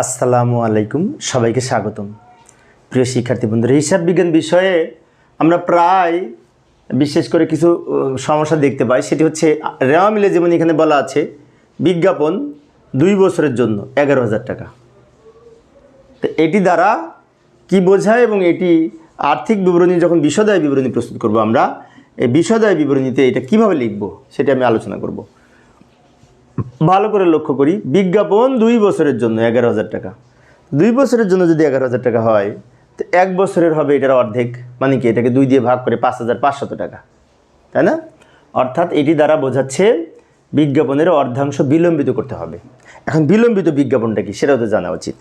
আসসালামু আলাইকুম, সবাইকে স্বাগতম। প্রিয় শিক্ষার্থী বন্ধুরা, হিসাব বিজ্ঞান বিষয়ে আমরা প্রায় বিশেষ করে কিছু সমস্যা দেখতে পাই। সেটি হচ্ছে রেওয়া মিলে যেমন এখানে বলা আছে, বিজ্ঞাপন দুই বছরের জন্য এগারো হাজার টাকা। তো এটি দ্বারা কি বোঝায় এবং এটি আর্থিক বিবরণী, যখন বিশদায় বিবরণী প্রস্তুত করব আমরা, এই বিশদায় বিবরণীতে এটা কীভাবে লিখব, সেটা আমি আলোচনা করব। ভালো করে লক্ষ্য করি, বিজ্ঞাপন দুই বছরের জন্য এগারো হাজার টাকা। দুই বছরের জন্য যদি এগারো হাজার টাকা হয়, তো এক বছরের হবে এটার অর্ধেক মানে কি এটাকে দুই দিয়ে ভাগ করে পাঁচ হাজার পাঁচশত টাকা, তাই না? অর্থাৎ এটি দ্বারা বোঝাচ্ছে বিজ্ঞাপনের অর্ধাংশ বিলম্বিত করতে হবে। এখন বিলম্বিত বিজ্ঞাপনটা কি সেটাও তো জানা উচিত।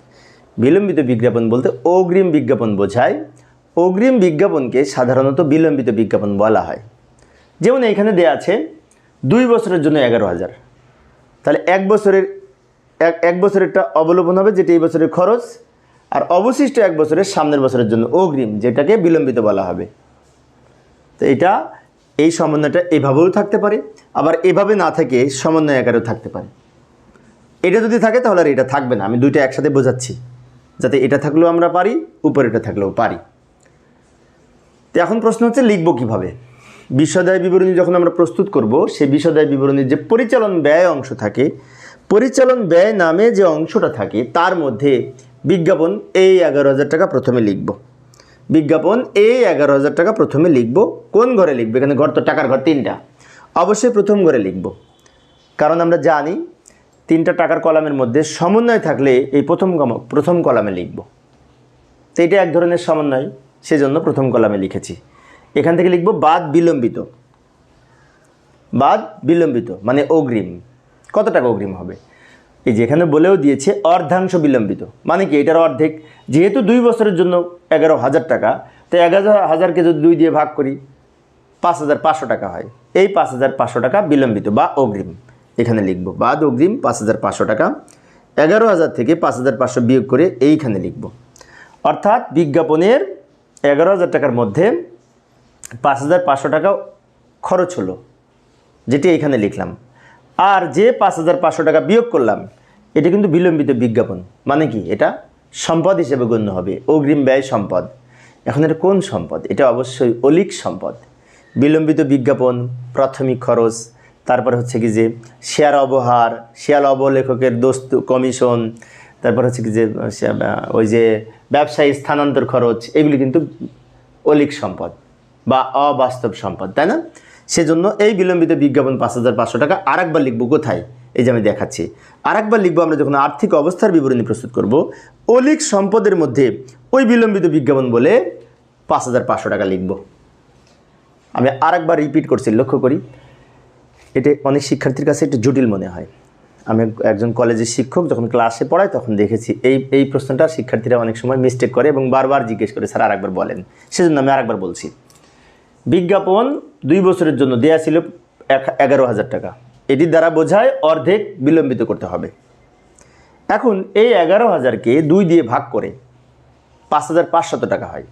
বিলম্বিত বিজ্ঞাপন বলতে অগ্রিম বিজ্ঞাপন বোঝায়। অগ্রিম বিজ্ঞাপনকে সাধারণত বিলম্বিত বিজ্ঞাপন বলা হয়। যেমন এখানে দেয়া আছে, দুই বছরের জন্য এগারো হাজার। তাহলে এক বছরের, এক এক বছরেরটা অবলোপন হবে, যেটা এই বছরের খরচ, আর অবশিষ্ট এক বছরের সামনের বছরের জন্য অগ্রিম, যেটাকে বিলম্বিত বলা হবে। তো এটা, এই সমন্বয়টা এভাবেও থাকতে পারে, আবার এভাবে না থেকে সমন্বয় আকারেও থাকতে পারে। এটা যদি থাকে, তাহলে আর এটা থাকবে না। আমি দুইটা একসাথে বোঝাচ্ছি, যাতে এটা থাকলেও আমরা পারি উপরেটা থাকলেও পারি। তো এখন প্রশ্ন হচ্ছে, লিখব কীভাবে? বিশ্বদায় বিবরণী যখন আমরা প্রস্তুত করব, সেই বিশ্বদায় বিবরণীর যে পরিচালন ব্যয় অংশ থাকে, পরিচালন ব্যয় নামে যে অংশটা থাকে, তার মধ্যে বিজ্ঞাপন এই এগারো হাজার টাকা প্রথমে লিখব। বিজ্ঞাপন এই এগারো হাজার টাকা প্রথমে লিখব। কোন ঘরে লিখবে? এখানে ঘর তো, টাকার ঘর তিনটা। অবশ্যই প্রথম ঘরে লিখব। কারণ আমরা জানি, তিনটা টাকার কলামের মধ্যে সমন্বয় থাকলে এই প্রথম প্রথম কলামে লিখব। তো এটা এক ধরনের সমন্বয়, সেজন্য প্রথম কলামে লিখেছি। এখান থেকে লিখব বাদ বিলম্বিত। বাদ বিলম্বিত মানে অগ্রিম। কত টাকা অগ্রিম হবে? এই যেখানে বলেও দিয়েছে অর্ধাংশ বিলম্বিত। মানে কি? এটার অর্ধেক। যেহেতু দুই বছরের জন্য এগারো হাজার টাকা, তো এগারো হাজারকে যদি দুই দিয়ে ভাগ করি, পাঁচ হাজার পাঁচশো টাকা হয়। এই পাঁচ হাজার পাঁচশো টাকা বিলম্বিত বা অগ্রিম। এখানে লিখব বাদ অগ্রিম, পাঁচ হাজার পাঁচশো টাকা। এগারো হাজার থেকে পাঁচ হাজার পাঁচশো বিয়োগ করে এইখানে লিখব। অর্থাৎ বিজ্ঞাপনের এগারো হাজার টাকার মধ্যে পাঁচ হাজার পাঁচশো টাকা খরচ হলো, যেটি এখানে লিখলাম। আর যে পাঁচ হাজার পাঁচশো টাকা বিয়োগ করলাম, এটা কিন্তু বিলম্বিত বিজ্ঞাপন। মানে কি? এটা সম্পদ হিসেবে গণ্য হবে, অগ্রিম ব্যয় সম্পদ। এখন এটা কোন সম্পদ? এটা অবশ্যই অলিক সম্পদ। বিলম্বিত বিজ্ঞাপন, প্রাথমিক খরচ, তারপর হচ্ছে কি যে শেয়ার অবহার, শেয়ার অবলেখকের দোস্ত কমিশন, তারপর হচ্ছে কি যে ওই যে ব্যবসায়ী স্থানান্তর খরচ, এগুলি কিন্তু অলিক সম্পদ। বা অবাস্তব সম্পদ, তাই না? সেজন্য এই বিলম্বিত বিজ্ঞাপন পাঁচ হাজার পাঁচশো টাকা আরেকবার লিখব কোথায়? এই যে আমি দেখাচ্ছি। আরেকবার লিখব, আমরা যখন আর্থিক অবস্থার বিবরণী প্রস্তুত করব, অলিক সম্পদের মধ্যে ওই বিলম্বিত বিজ্ঞাপন বলে পাঁচ হাজার পাঁচশো টাকা লিখব। আমি আরেকবার রিপিট করছি, লক্ষ্য করি। এটা অনেক শিক্ষার্থীর কাছে একটু জটিল মনে হয়। আমি একজন কলেজের শিক্ষক, যখন ক্লাসে পড়াই তখন দেখেছি এই এই প্রশ্নটা শিক্ষার্থীরা অনেক সময় মিস্টেক করে এবং বারবার জিজ্ঞেস করে, স্যার, আরেকবার বলেন। সেজন্য আমি আরেকবার বলছি। বিজ্ঞাপন দুই বছরের জন্য দেয়া ছিল এগারো হাজার টাকা। এটির দ্বারা বোঝায় অর্ধেক বিলম্বিত করতে হবে। এখন এই এগারো হাজারকে দুই দিয়ে ভাগ করে পাঁচ হাজার পাঁচশত টাকা হয়।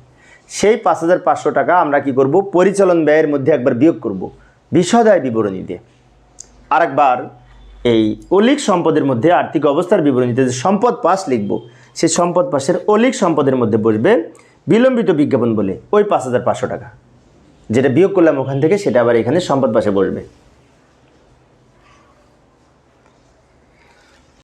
সেই পাঁচ হাজার পাঁচশো টাকা আমরা কি করব? পরিচালন ব্যয়ের মধ্যে একবার বিয়োগ করব। বিশদায় বিবরণীতে আরেকবার এই অলিক সম্পদের মধ্যে আর্থিক অবস্থার বিবরণীতে যে সম্পদ পাশ লিখব, সেই সম্পদ পাশের অলিক সম্পদের মধ্যে বসবে বিলম্বিত বিজ্ঞাপন বলে ওই পাঁচ হাজার পাঁচশো টাকা। যেটা বিয়োগ করলাম ওখান থেকে সেটা আবার এখানে সম্পদ পাশে বসবে।